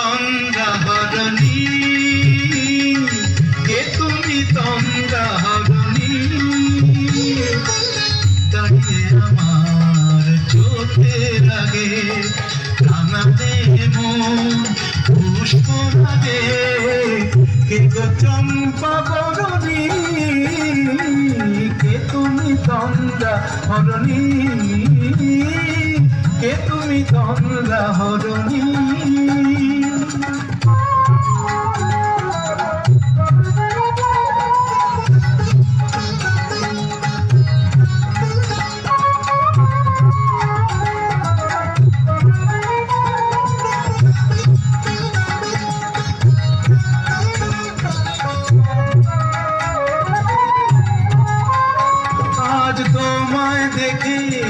তন্দ্রাহরণী কে তুমি তন্দ্রাহরণী তাকে আমার চোখে লাগে রাঙাতে পুষ্প লাগে কে চম্পা বরণী? কে তুমি তন্দ্রাহরণী কে তুমি তন্দ্রাহরণী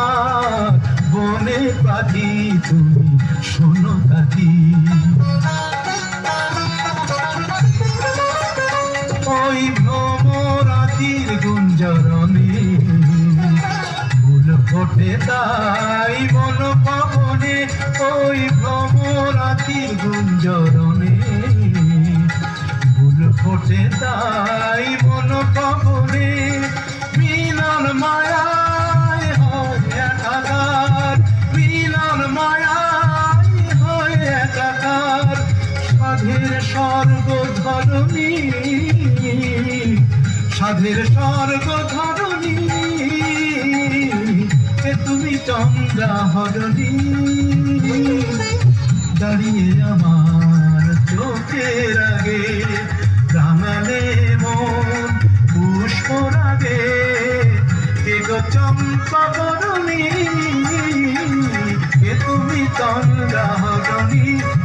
আমার বনে পাখি, তুমি শোনো কাকি ওই ভ্রমরাতির গুঞ্জরণে ফুল ফোটে তাই মন পবনে ওই ভ্রমরাতির গুঞ্জরণে সাধের স্বর্গ ধরণী সাধের স্বর্গ ধরণী তুমি চন্দ্রা হরণী। দাঁড়িয়ে আমার চোখের আগে রাঙালে মন পুষ্প রাগে কে গো চম্পা বরণী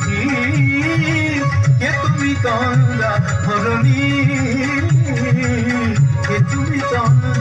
কে তুমি তন্দ্রা ধরণী তুমি তন্দ্রা